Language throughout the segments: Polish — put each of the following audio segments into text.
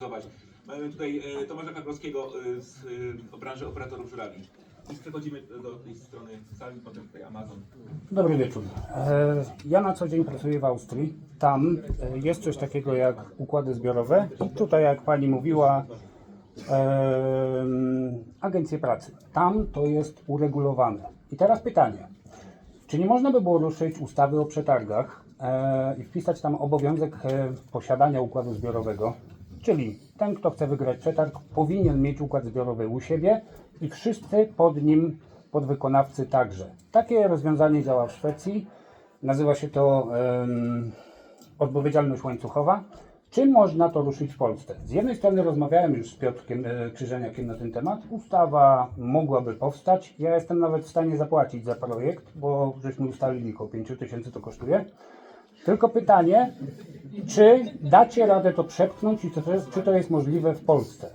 Zobacz, mamy tutaj e, Tomasza Kakrowskiego e, z e, branży operatorów żurawi. I przechodzimy do tej strony sali, potem tutaj Amazon. Dobry wieczór. Ja na co dzień pracuję w Austrii. Tam jest coś takiego jak układy zbiorowe i tutaj, jak pani mówiła, agencje pracy. Tam to jest uregulowane. I teraz pytanie. Czy nie można by było ruszyć ustawy o przetargach i wpisać tam obowiązek posiadania układu zbiorowego? Czyli ten, kto chce wygrać przetarg, powinien mieć układ zbiorowy u siebie i wszyscy pod nim, podwykonawcy także. Takie rozwiązanie działa w Szwecji. Nazywa się to em, odpowiedzialność łańcuchowa. Czy można to ruszyć w Polsce? Z jednej strony rozmawiałem już z Piotrkiem e, Krzyżeniakiem na ten temat. Ustawa mogłaby powstać. Ja jestem nawet w stanie zapłacić za projekt, bo żeśmy ustalili około 5 tysięcy to kosztuje. Tylko pytanie, czy dacie radę to przepchnąć i to jest, czy to jest możliwe w Polsce?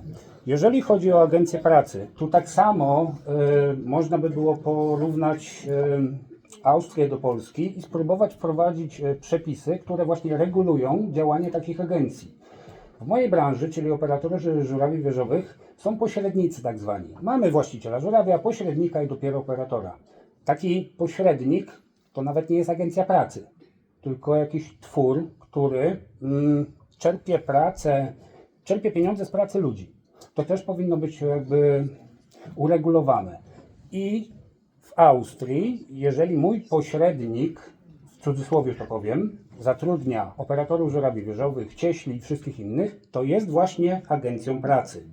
Jeżeli chodzi o agencję pracy, tu tak samo y, można by było porównać y, Austrię do Polski i spróbować wprowadzić y, przepisy, które właśnie regulują działanie takich agencji. W mojej branży, czyli operatorzy żurawi wieżowych, są pośrednicy tak zwani. Mamy właściciela żurawia, pośrednika i dopiero operatora. Taki pośrednik to nawet nie jest agencja pracy, tylko jakiś twór, który mm, czerpie pracę, czerpie pieniądze z pracy ludzi. To też powinno być jakby uregulowane. I w Austrii, jeżeli mój pośrednik, w cudzysłowie to powiem, zatrudnia operatorów żurawi wieżowych, cieśli i wszystkich innych, to jest właśnie agencją pracy.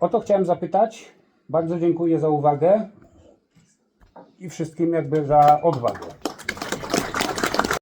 O to chciałem zapytać. Bardzo dziękuję za uwagę i wszystkim jakby za odwagę.